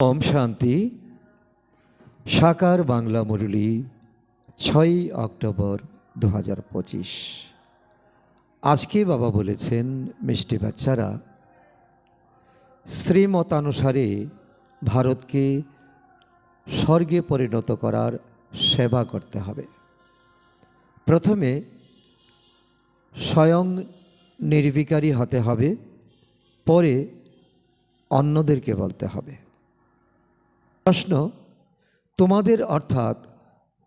ওম শান্তি। সাকার বাংলা মুরলি, ছয়ই অক্টোবর দু হাজার পঁচিশ। আজকে বাবা বলেছেন, মিষ্টি বাচ্চারা, শ্রীমতানুসারে ভারতকে স্বর্গে পরিণত করার সেবা করতে হবে। প্রথমে স্বয়ং নির্বিকারী হতে হবে, পরে অন্যদেরকে বলতে হবে। প্রশ্ন, তোমাদের অর্থাৎ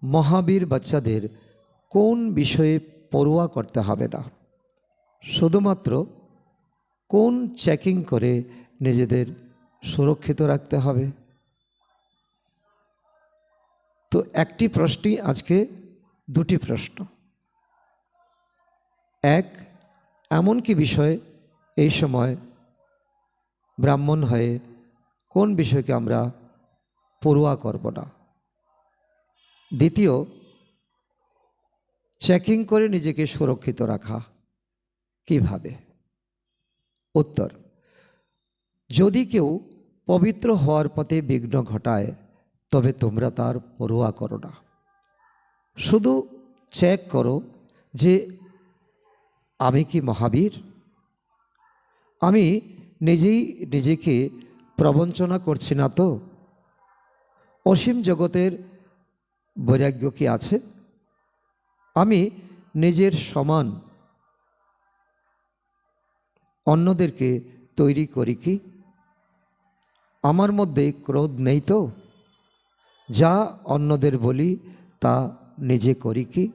মহাবীর বাচ্চাদের কোন বিষয়ে পড়ুয়া করতে হবে না? শুধুমাত্র কোন চেকিং করে নিজেদের সুরক্ষিত রাখতে হবে? তো একটি প্রশ্নই আজকে দুটি প্রশ্ন। এক, এমন কি বিষয় এই সময় ব্রাহ্মণ হয়ে কোন বিষয়কে আমরা পড়ুয়া না। দ্বিতীয় চেকিং করে নিজেকে সুরক্ষিত রাখা। কীভাবে? উত্তর, যদি কেউ পবিত্র হওয়ার পথে বিঘ্ন ঘটায়, তবে তোমরা তার পড়ুয়া করো না। শুধু চেক করো যে, আমি কি মহাবীর? আমি নিজেই নিজেকে প্রবঞ্চনা করছি না তো? অসীম জগতের বৈরাগ্য কি আছে? আমি নিজের সমান অন্যদেরকে তৈরি করি কি? আমার মধ্যে ক্রোধ নেই তো? যা অন্যদের বলি, তা নিজে করি কি?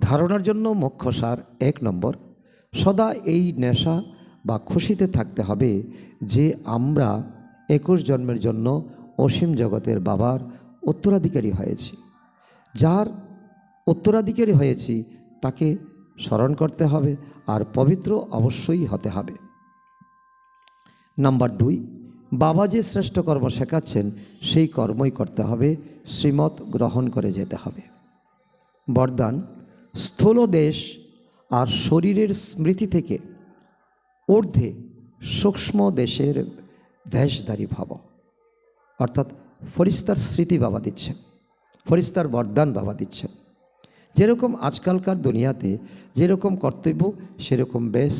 ধারণার জন্য মুখ্য সার এক নম্বর। সদা এই নেশা বা খুশিতে থাকতে হবে যে আমরা একুশ জন্মের জন্য অসীম জগতের বাবার উত্তরাধিকারী হয়েছি। যার উত্তরাধিকারী হয়েছি, তাকে স্মরণ করতে হবে আর পবিত্র অবশ্যই হতে হবে। নাম্বার দুই, বাবা যে শ্রেষ্ঠ কর্ম শেখাচ্ছেন, সেই কর্মই করতে হবে শ্রীমত গ্রহণ করে যেতে হবে। বরদান, স্থূল দেশ আর শরীরের স্মৃতি থেকে ঊর্ধ্বে সূক্ষ্ম দেশের ভেষধারী ভাব। অর্থাৎ ফরিস্তার স্মৃতি বাবা দিচ্ছেন ফরিস্তার বরদান বাবা দিচ্ছেন যেরকম আজকালকার দুনিয়াতে যেরকম কর্তব্য, সেরকম বেশ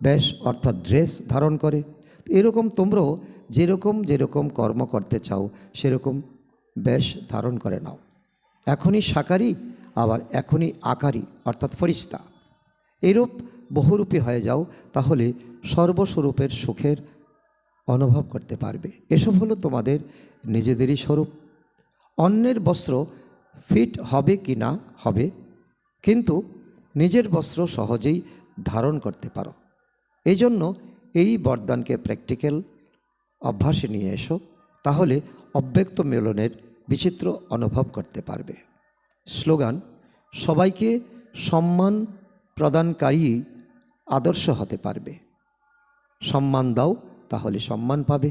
বেশ অর্থাৎ ড্রেস ধারণ করে। এরকম তোমরাও যেরকম যেরকম কর্ম করতে চাও, সেরকম বেশ ধারণ করে নাও। এখনই সাকারি আবার এখনই আকারি, অর্থাৎ ফরিস্তা। এরূপ বহুরূপী হয়ে যাও, তাহলে সর্বস্বরূপের সুখের অনুভব করতে পারবে। এসব হলো তোমাদের নিজেদেরই স্বরূপ। অন্যের বস্ত্র ফিট হবে কি না হবে, কিন্তু নিজের বস্ত্র সহজেই ধারণ করতে পারো। এই জন্য এই বরদানকে প্র্যাকটিক্যাল অভ্যাসে নিয়ে এসো, তাহলে অব্যক্ত মেলনের বিচিত্র অনুভব করতে পারবে। স্লোগান, সবাইকে সম্মান প্রদানকারী আদর্শ হতে পারবে। সম্মান দাও তাহলে সম্মান পাবে।